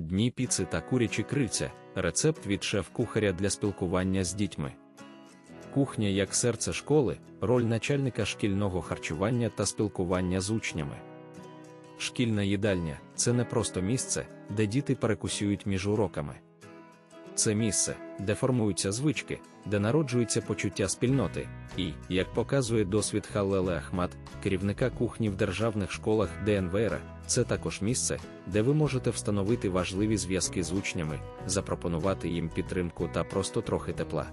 Дні піци та курячі крильця рецепт від шеф-кухаря для спілкування з дітьми. Кухня як серце школи, роль начальника шкільного харчування та спілкування з учнями. Шкільна їдальня це не просто місце, де діти перекусюють між уроками. Це місце, де формуються звички, де народжується почуття спільноти, і, як показує досвід Халлеле Ахмат, керівника кухні в державних школах ДНВР, це також місце, де ви можете встановити важливі зв'язки з учнями, запропонувати їм підтримку та просто трохи тепла.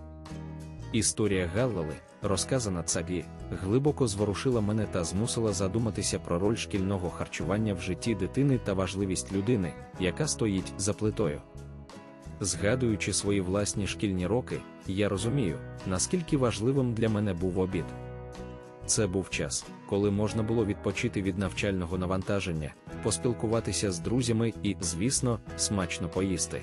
Історія Галлали, розказана Цагі, глибоко зворушила мене та змусила задуматися про роль шкільного харчування в житті дитини та важливість людини, яка стоїть за плитою. Згадуючи свої власні шкільні роки, я розумію, наскільки важливим для мене був обід. Це був час, коли можна було відпочити від навчального навантаження, поспілкуватися з друзями і, звісно, смачно поїсти.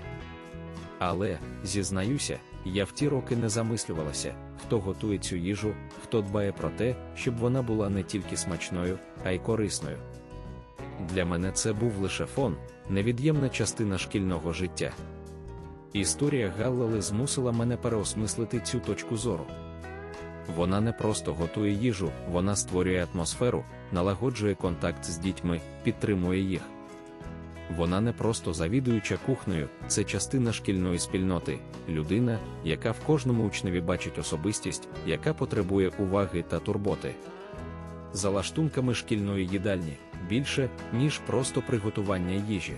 Але, зізнаюся, я в ті роки не замислювалася, хто готує цю їжу, хто дбає про те, щоб вона була не тільки смачною, а й корисною. Для мене це був лише фон, невід'ємна частина шкільного життя. Історія Галлали змусила мене переосмислити цю точку зору. Вона не просто готує їжу, вона створює атмосферу, налагоджує контакт з дітьми, підтримує їх. Вона не просто завідуюча кухнею, це частина шкільної спільноти, людина, яка в кожному учневі бачить особистість, яка потребує уваги та турботи. За лаштунками шкільної їдальні більше, ніж просто приготування їжі.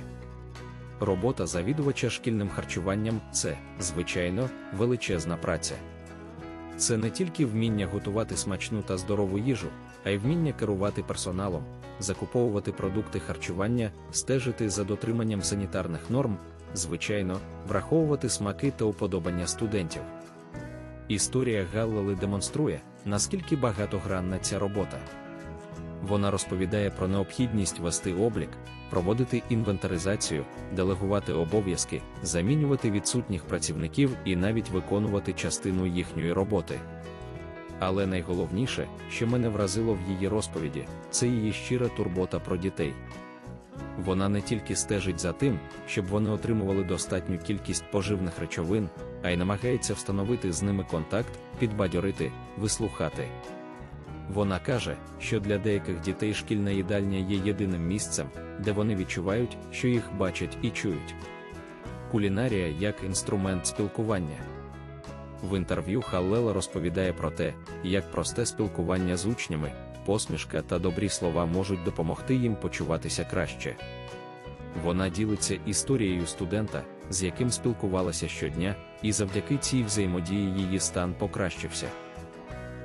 Робота завідувача шкільним харчуванням це, звичайно, величезна праця. Це не тільки вміння готувати смачну та здорову їжу, а й вміння керувати персоналом, закуповувати продукти харчування, стежити за дотриманням санітарних норм, звичайно, враховувати смаки та уподобання студентів. Історія Галлали демонструє, наскільки багатогранна ця робота. Вона розповідає про необхідність вести облік, проводити інвентаризацію, делегувати обов'язки, замінювати відсутніх працівників і навіть виконувати частину їхньої роботи. Але найголовніше, що мене вразило в її розповіді, це її щира турбота про дітей. Вона не тільки стежить за тим, щоб вони отримували достатню кількість поживних речовин, а й намагається встановити з ними контакт, підбадьорити, вислухати. Вона каже, що для деяких дітей шкільна їдальня є єдиним місцем, де вони відчувають, що їх бачать і чують. Кулінарія як інструмент спілкування. В інтерв'ю Халлела розповідає про те, як просте спілкування з учнями, посмішка та добрі слова можуть допомогти їм почуватися краще. Вона ділиться історією студента, з яким спілкувалася щодня, і завдяки цій взаємодії її стан покращився.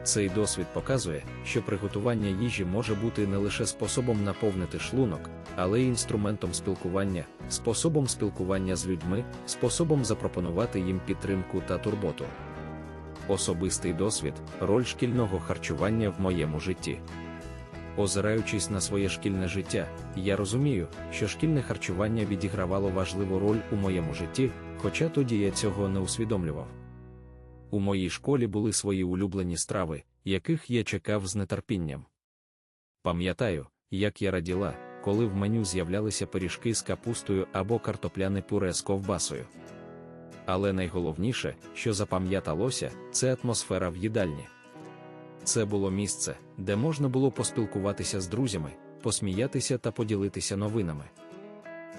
Цей досвід показує, що приготування їжі може бути не лише способом наповнити шлунок, але й інструментом спілкування, способом спілкування з людьми, способом запропонувати їм підтримку та турботу. Особистий досвід, роль шкільного харчування в моєму житті. Озираючись на своє шкільне життя, я розумію, що шкільне харчування відігравало важливу роль у моєму житті, хоча тоді я цього не усвідомлював. У моїй школі були свої улюблені страви, яких я чекав з нетерпінням. Пам'ятаю, як я раділа, коли в меню з'являлися пиріжки з капустою або картопляне пюре з ковбасою. Але найголовніше, що запам'яталося, це атмосфера в їдальні. Це було місце, де можна було поспілкуватися з друзями, посміятися та поділитися новинами.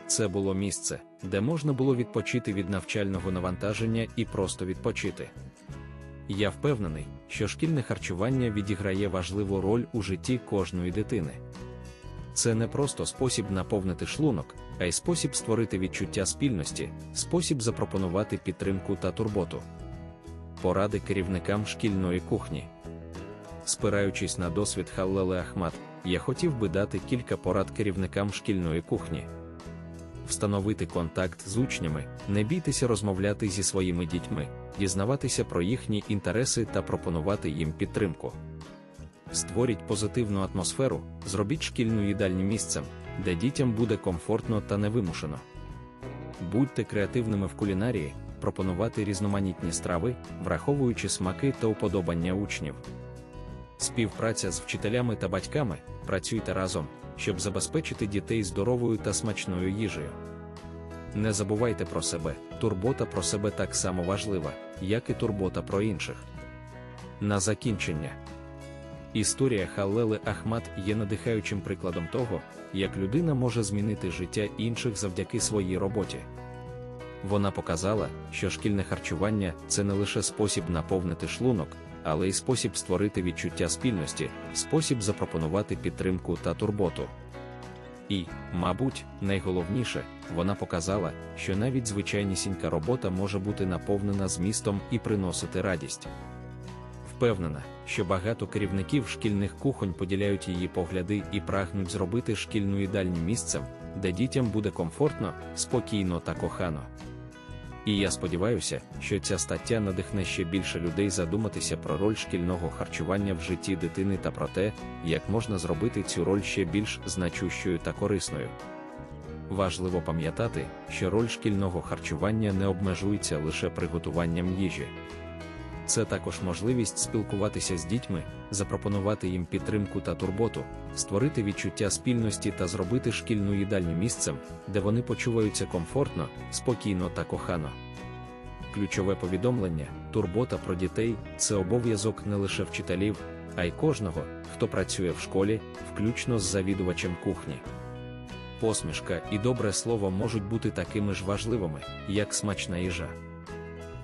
Це було місце, де можна було відпочити від навчального навантаження і просто відпочити. Я впевнений, що шкільне харчування відіграє важливу роль у житті кожної дитини. Це не просто спосіб наповнити шлунок, а й спосіб створити відчуття спільності, спосіб запропонувати підтримку та турботу. Поради керівникам шкільної кухні. Спираючись на досвід Халлели Ахмат, я хотів би дати кілька порад керівникам шкільної кухні. Встановити контакт з учнями, не бійтеся розмовляти зі своїми дітьми, дізнаватися про їхні інтереси та пропонувати їм підтримку. Створіть позитивну атмосферу, зробіть шкільну їдальню місцем, де дітям буде комфортно та невимушено. Будьте креативними в кулінарії, пропонувати різноманітні страви, враховуючи смаки та уподобання учнів. Співпраця з вчителями та батьками працюйте разом, щоб забезпечити дітей здоровою та смачною їжею. Не забувайте про себе, турбота про себе так само важлива, як і турбота про інших. На закінчення. Історія Халлели Ахмат є надихаючим прикладом того, як людина може змінити життя інших завдяки своїй роботі. Вона показала, що шкільне харчування це не лише спосіб наповнити шлунок, але й спосіб створити відчуття спільності, спосіб запропонувати підтримку та турботу. І, мабуть, найголовніше, вона показала, що навіть звичайнісінька робота може бути наповнена змістом і приносити радість. Впевнена, що багато керівників шкільних кухонь поділяють її погляди і прагнуть зробити шкільну їдальню місцем, де дітям буде комфортно, спокійно та кохано. І я сподіваюся, що ця стаття надихне ще більше людей задуматися про роль шкільного харчування в житті дитини та про те, як можна зробити цю роль ще більш значущою та корисною. Важливо пам'ятати, що роль шкільного харчування не обмежується лише приготуванням їжі. Це також можливість спілкуватися з дітьми, запропонувати їм підтримку та турботу, створити відчуття спільності та зробити шкільну їдальню місцем, де вони почуваються комфортно, спокійно та кохано. Ключове повідомлення, турбота про дітей це обов'язок не лише вчителів, а й кожного, хто працює в школі, включно з завідувачем кухні. Посмішка і добре слово можуть бути такими ж важливими, як смачна їжа.